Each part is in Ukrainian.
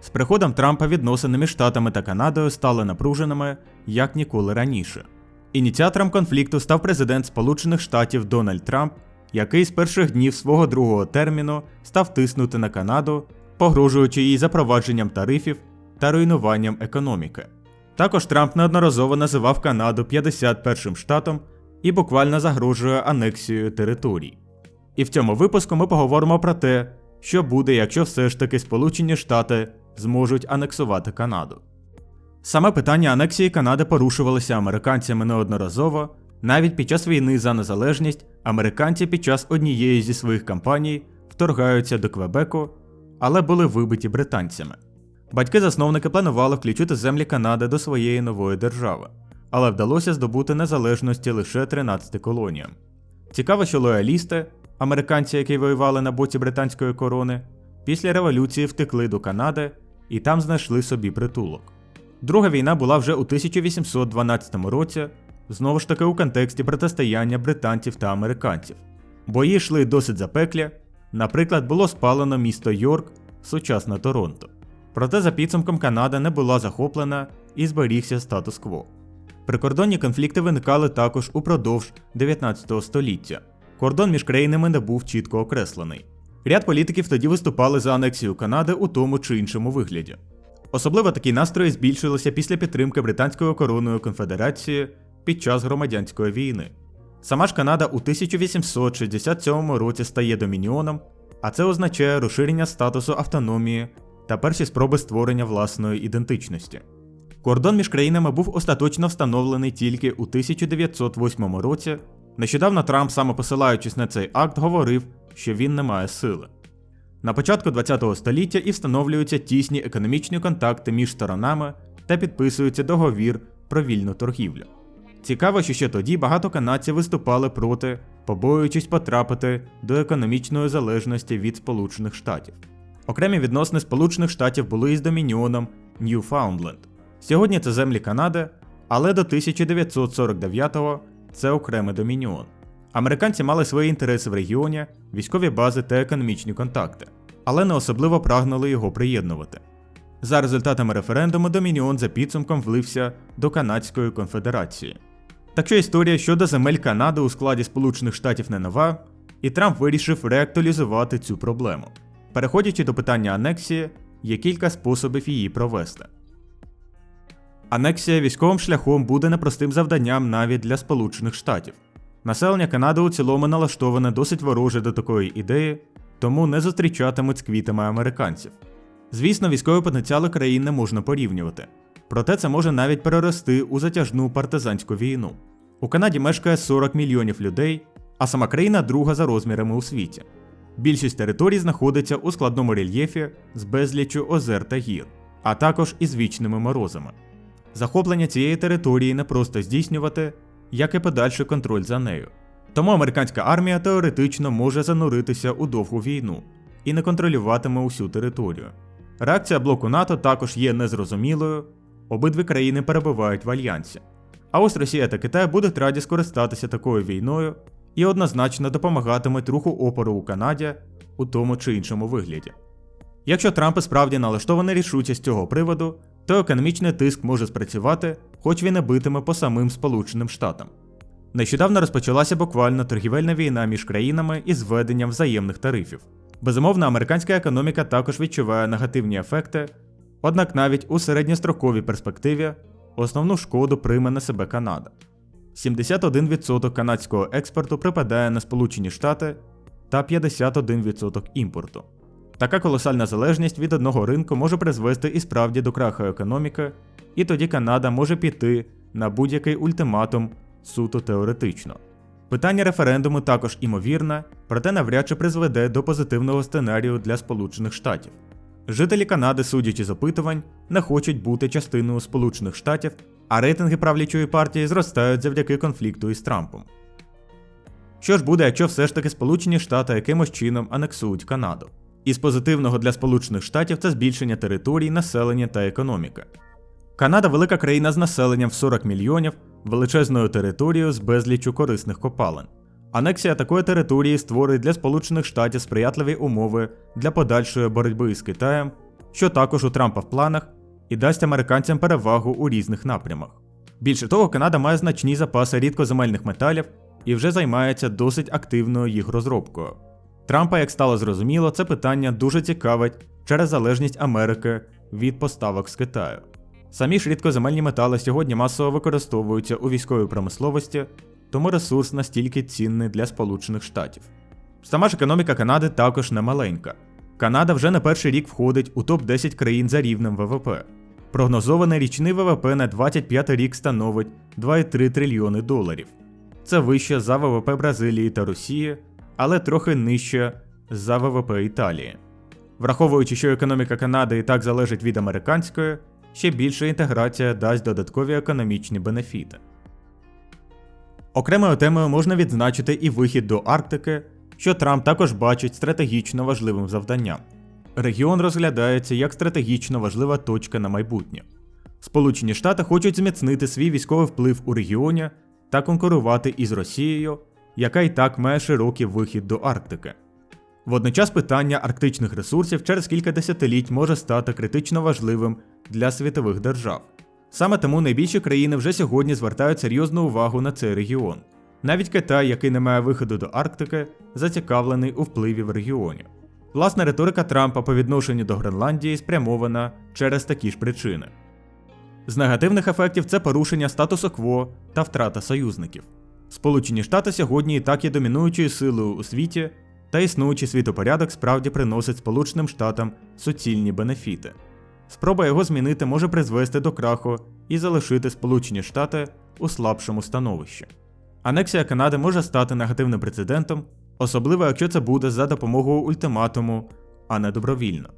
З приходом Трампа відносини між Штатами та Канадою стали напруженими як ніколи раніше. Ініціатором конфлікту став президент Сполучених Штатів Дональд Трамп, який з перших днів свого другого терміну став тиснути на Канаду, погрожуючи їй запровадженням тарифів та руйнуванням економіки. Також Трамп неодноразово називав Канаду 51-м штатом і буквально загрожує анексією територій. І в цьому випуску ми поговоримо про те, що буде, якщо все ж таки Сполучені Штати зможуть анексувати Канаду. Саме питання анексії Канади порушувалося американцями неодноразово, навіть під час війни за незалежність американці під час однієї зі своїх кампаній вторгаються до Квебеку, але були вибиті британцями. Батьки-засновники планували включити землі Канади до своєї нової держави, але вдалося здобути незалежності лише 13 колоніям. Цікаво, що лоялісти, американці, які воювали на боці британської корони, після революції втекли до Канади і там знайшли собі притулок. Друга війна була вже у 1812 році, знову ж таки у контексті протистояння британців та американців. Бої йшли досить запеклі, наприклад, було спалено місто Йорк, сучасне Торонто. Проте за підсумком Канада не була захоплена і зберігся статус-кво. Прикордонні конфлікти виникали також упродовж 19 століття. Кордон між країнами не був чітко окреслений. Ряд політиків тоді виступали за анексію Канади у тому чи іншому вигляді. Особливо такі настрої збільшилися після підтримки британською короною конфедерації під час громадянської війни. Сама ж Канада у 1867 році стає домініоном, а це означає розширення статусу автономії та перші спроби створення власної ідентичності. Кордон між країнами був остаточно встановлений тільки у 1908 році. Нещодавно Трамп, саме посилаючись на цей акт, говорив, що він не має сили. На початку ХХ століття і встановлюються тісні економічні контакти між сторонами та підписується договір про вільну торгівлю. Цікаво, що ще тоді багато канадців виступали проти, побоюючись потрапити до економічної залежності від Сполучених Штатів. Окремі відносини Сполучених Штатів були із домініоном Ньюфаундленд. Сьогодні це землі Канади, але до 1949-го це окремий домініон. Американці мали свої інтереси в регіоні, військові бази та економічні контакти, але не особливо прагнули його приєднувати. За результатами референдуму Домініон за підсумком влився до Канадської конфедерації. Так що історія щодо земель Канади у складі Сполучених Штатів не нова, і Трамп вирішив реактуалізувати цю проблему. Переходячи до питання анексії, є кілька способів її провести. Анексія військовим шляхом буде непростим завданням навіть для Сполучених Штатів. Населення Канади у цілому налаштоване досить вороже до такої ідеї, тому не зустрічатимуть з квітами американців. Звісно, військові потенціали країн не можна порівнювати, проте це може навіть перерости у затяжну партизанську війну. У Канаді мешкає 40 мільйонів людей, а сама країна друга за розмірами у світі. Більшість територій знаходиться у складному рельєфі з безліччю озер та гір, а також із вічними морозами. Захоплення цієї території не просто здійснювати, як і подальший контроль за нею. Тому американська армія теоретично може зануритися у довгу війну і не контролюватиме усю територію. Реакція блоку НАТО також є незрозумілою, обидві країни перебувають в альянсі. А ось Росія та Китай будуть раді скористатися такою війною і однозначно допомагатимуть руху опору у Канаді у тому чи іншому вигляді. Якщо Трамп і справді налаштований рішуче з цього приводу, то економічний тиск може спрацювати, хоч він і битиме по самим Сполученим Штатам. Нещодавно розпочалася буквально торгівельна війна між країнами із введенням взаємних тарифів. Безумовно, американська економіка також відчуває негативні ефекти, однак навіть у середньостроковій перспективі основну шкоду прийме на себе Канада. 71% канадського експорту припадає на Сполучені Штати та 51% імпорту. Така колосальна залежність від одного ринку може призвести і справді до краху економіки, і тоді Канада може піти на будь-який ультиматум суто теоретично. Питання референдуму також імовірне, проте навряд чи призведе до позитивного сценарію для Сполучених Штатів. Жителі Канади, судячи з опитувань, не хочуть бути частиною Сполучених Штатів, а рейтинги правлячої партії зростають завдяки конфлікту із Трампом. Що ж буде, якщо все ж таки Сполучені Штати якимось чином анексують Канаду? Із позитивного для Сполучених Штатів це збільшення територій, населення та економіки. Канада велика країна з населенням в 40 мільйонів, величезною територією з безліччю корисних копалин. Анексія такої території створить для Сполучених Штатів сприятливі умови для подальшої боротьби з Китаєм що також у Трампа в планах і дасть американцям перевагу у різних напрямах. Більше того, Канада має значні запаси рідкоземельних металів і вже займається досить активною їх розробкою. Трампа, як стало зрозуміло, це питання дуже цікавить через залежність Америки від поставок з Китаю. Самі ж рідкоземельні метали сьогодні масово використовуються у військовій промисловості, тому ресурс настільки цінний для Сполучених Штатів. Сама ж економіка Канади також не маленька. Канада вже не перший рік входить у топ-10 країн за рівнем ВВП. Прогнозований річний ВВП на 25 рік становить 2,3 трильйони доларів. Це вище за ВВП Бразилії та Росії, але трохи нижче за ВВП Італії. Враховуючи, що економіка Канади і так залежить від американської, ще більша інтеграція дасть додаткові економічні бенефіти. Окремою темою можна відзначити і вихід до Арктики, що Трамп також бачить стратегічно важливим завданням. Регіон розглядається як стратегічно важлива точка на майбутнє. Сполучені Штати хочуть зміцнити свій військовий вплив у регіоні та конкурувати із Росією, яка і так має широкий вихід до Арктики. Водночас питання арктичних ресурсів через кілька десятиліть може стати критично важливим для світових держав. Саме тому найбільші країни вже сьогодні звертають серйозну увагу на цей регіон. Навіть Китай, який не має виходу до Арктики, зацікавлений у впливі в регіоні. Власна риторика Трампа по відношенню до Гренландії спрямована через такі ж причини. З негативних ефектів це порушення статусу кво та втрата союзників. Сполучені Штати сьогодні і так є домінуючою силою у світі, та існуючий світопорядок справді приносить Сполученим Штатам суцільні бенефіти. Спроба його змінити може призвести до краху і залишити Сполучені Штати у слабшому становищі. Анексія Канади може стати негативним прецедентом, особливо якщо це буде за допомогою ультиматуму, а не добровільно.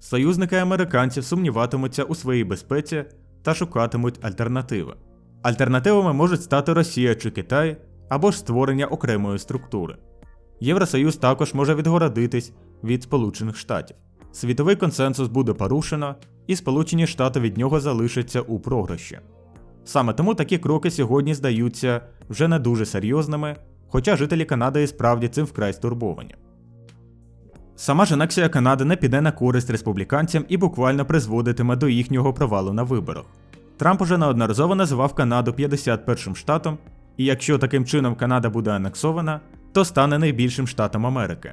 Союзники американців сумніватимуться у своїй безпеці та шукатимуть альтернативи. Альтернативами можуть стати Росія чи Китай або ж створення окремої структури. Євросоюз також може відгородитись від Сполучених Штатів. Світовий консенсус буде порушено, і Сполучені Штати від нього залишаться у програші. Саме тому такі кроки сьогодні здаються вже не дуже серйозними, хоча жителі Канади і справді цим вкрай стурбовані. Сама ж анексія Канади не піде на користь республіканцям і буквально призводитиме до їхнього провалу на виборах. Трамп уже неодноразово називав Канаду 51-м штатом, і якщо таким чином Канада буде анексована, то стане найбільшим штатом Америки.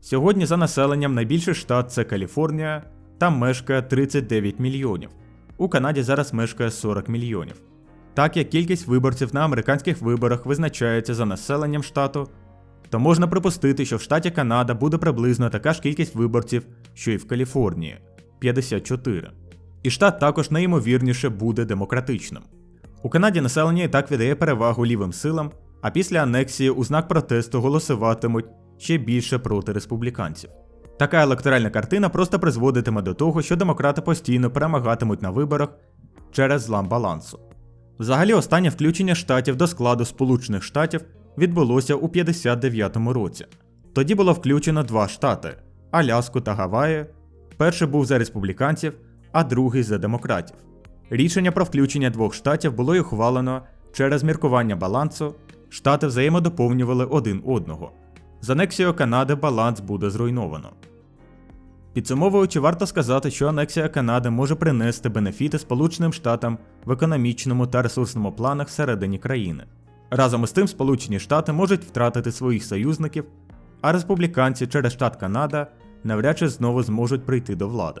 Сьогодні за населенням найбільший штат це Каліфорнія, там мешкає 39 мільйонів. У Канаді зараз мешкає 40 мільйонів. Так як кількість виборців на американських виборах визначається за населенням штату, то можна припустити, що в штаті Канада буде приблизно така ж кількість виборців, що і в Каліфорнії 54. І штат також найімовірніше буде демократичним. У Канаді населення і так віддає перевагу лівим силам, а після анексії у знак протесту голосуватимуть ще більше проти республіканців. Така електоральна картина просто призводитиме до того, що демократи постійно перемагатимуть на виборах через злам балансу. Взагалі, останнє включення штатів до складу Сполучених Штатів відбулося у 59-му році. Тоді було включено два штати Аляску та Гаваї. Перший був за республіканців, а другий за демократів. Рішення про включення двох штатів було й ухвалено через міркування балансу. Штати взаємодоповнювали один одного. З анексією Канади баланс буде зруйновано. Підсумовуючи, варто сказати, що анексія Канади може принести бенефіти Сполученим Штатам в економічному та ресурсному планах всередині країни. Разом із тим, Сполучені Штати можуть втратити своїх союзників, а республіканці через штат Канада навряд чи знову зможуть прийти до влади.